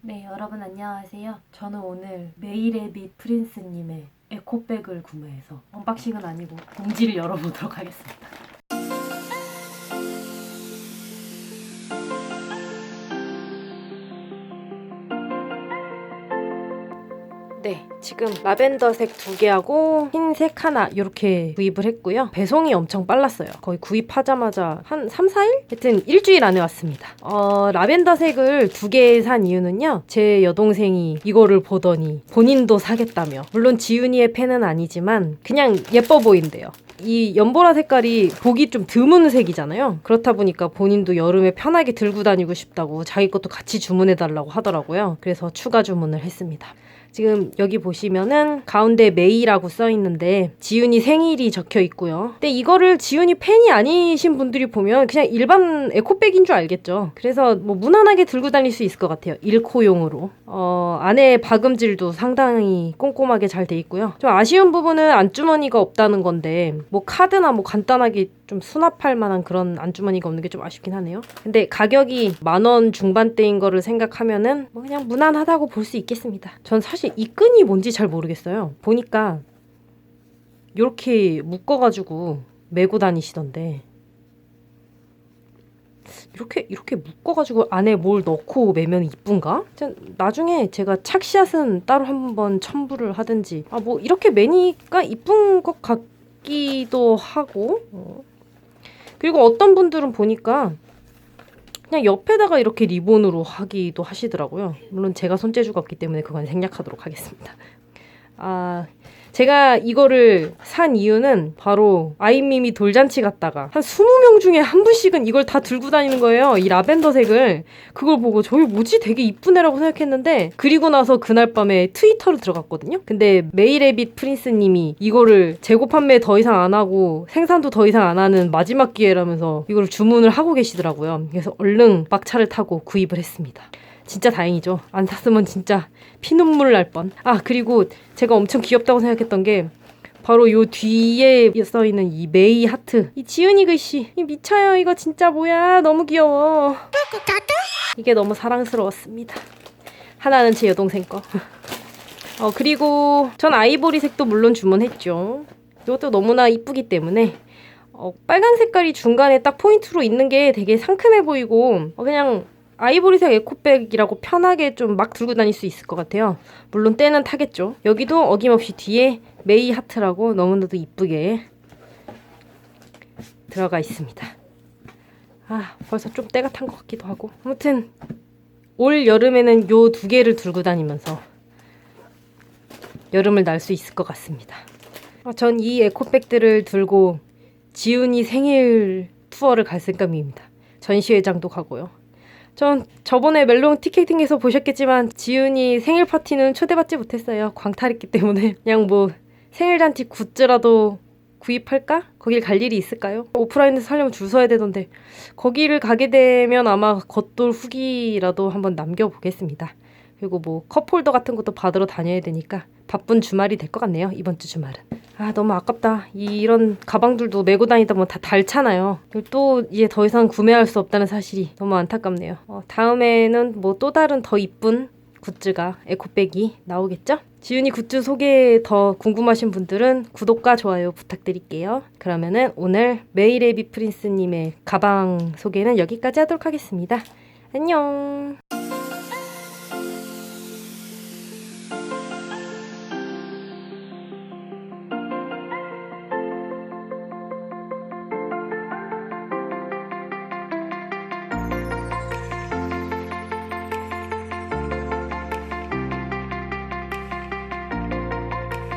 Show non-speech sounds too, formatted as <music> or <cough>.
네, 여러분 안녕하세요. 저는 오늘 메이레빗 프린스님의 에코백을 구매해서 언박싱은 아니고 봉지를 열어보도록 하겠습니다. 네, 지금 라벤더색 두 개하고 흰색 하나 이렇게 구입을 했고요. 배송이 엄청 빨랐어요. 거의 구입하자마자 한 3, 4일? 하여튼 일주일 안에 왔습니다. 어, 라벤더색을 두 개 산 이유는요. 제 여동생이 이거를 보더니 본인도 사겠다며. 물론 지윤이의 팬은 아니지만 그냥 예뻐 보인대요. 이 연보라 색깔이 보기 좀 드문 색이잖아요. 그렇다 보니까 본인도 여름에 편하게 들고 다니고 싶다고 자기 것도 같이 주문해 달라고 하더라고요. 그래서 추가 주문을 했습니다. 지금 여기 보시면은 가운데 메이라고 써 있는데 지윤이 생일이 적혀 있고요. 근데 이거를 지윤이 팬이 아니신 분들이 보면 그냥 일반 에코백인 줄 알겠죠. 그래서 뭐 무난하게 들고 다닐 수 있을 것 같아요. 일코용으로. 어, 안에 박음질도 상당히 꼼꼼하게 잘 돼 있고요. 좀 아쉬운 부분은 안주머니가 없다는 건데 뭐 카드나 뭐 간단하게 좀 수납할 만한 그런 안주머니가 없는 게 좀 아쉽긴 하네요. 근데 가격이 만 원 중반대인 거를 생각하면은 뭐 그냥 무난하다고 볼 수 있겠습니다. 전 사실 이 끈이 뭔지 잘 모르겠어요. 보니까 이렇게 묶어가지고 메고 다니시던데 이렇게 이렇게 묶어가지고 안에 뭘 넣고 매면 이쁜가? 전 나중에 제가 착샷은 따로 한번 첨부를 하든지 아 뭐 이렇게 매니까 이쁜 것 같기도 하고 어. 그리고 어떤 분들은 보니까 그냥 옆에다가 이렇게 리본으로 하기도 하시더라고요. 물론 제가 손재주가 없기 때문에 그건 생략하도록 하겠습니다. 아, 제가 이거를 산 이유는 바로 아이미미 돌잔치 갔다가 한 20명 중에 한 분씩은 이걸 다 들고 다니는 거예요. 이 라벤더색을. 그걸 보고 저게 뭐지? 되게 이쁜 애라고 생각했는데 그리고 나서 그날 밤에 트위터를 들어갔거든요. 근데 메이레빗 프린스님이 이거를 재고 판매 더 이상 안 하고 생산도 더 이상 안 하는 마지막 기회라면서 이걸 주문을 하고 계시더라고요. 그래서 얼른 막차를 타고 구입을 했습니다. 진짜 다행이죠. 안 샀으면 진짜 피눈물 날 뻔. 아, 그리고 제가 엄청 귀엽다고 생각했던 게 바로 요 뒤에 써 있는 이 메이 하트. 이 지은이 글씨. 이 미쳐요. 이거 진짜 뭐야. 너무 귀여워. 이게 너무 사랑스러웠습니다. 하나는 제 여동생 거. <laughs> 어, 그리고 전 아이보리색도 물론 주문했죠. 이것도 너무나 이쁘기 때문에 어, 빨간 색깔이 중간에 딱 포인트로 있는 게 되게 상큼해 보이고 어, 그냥 아이보리색 에코백이라고 편하게 좀 막 들고 다닐 수 있을 것 같아요. 물론 때는 타겠죠. 여기도 어김없이 뒤에 메이 하트라고 너무나도 이쁘게 들어가 있습니다. 아, 벌써 좀 때가 탄 것 같기도 하고. 아무튼 올 여름에는 요 두 개를 들고 다니면서 여름을 날 수 있을 것 같습니다. 아, 전이 에코백들을 들고 지훈이 생일 투어를 갈 생각입니다. 전시회장도 가고요. 전 저번에 멜론 티켓팅에서 보셨겠지만 지훈이 생일 파티는 초대받지 못했어요. 광탈했기 때문에 <laughs> 그냥 뭐 생일 잔치 굿즈라도 구입할까? 거길 갈 일이 있을까요? 오프라인에서 살려면 줄 서야 되던데 거기를 가게 되면 아마 겉돌 후기라도 한번 남겨보겠습니다. 그리고 뭐 컵홀더 같은 것도 받으러 다녀야 되니까 바쁜 주말이 될 것 같네요. 이번 주 주말은. 아 너무 아깝다. 이- 이런 가방들도 메고 다니다 보면 다 닳잖아요. 또 이제 더 이상 구매할 수 없다는 사실이 너무 안타깝네요. 어, 다음에는 뭐 또 다른 더 이쁜 굿즈가 에코백이 나오겠죠? 지윤이 굿즈 소개 더 궁금하신 분들은 구독과 좋아요 부탁드릴게요. 그러면은 오늘 메이레비 프린스님의 가방 소개는 여기까지 하도록 하겠습니다. 안녕.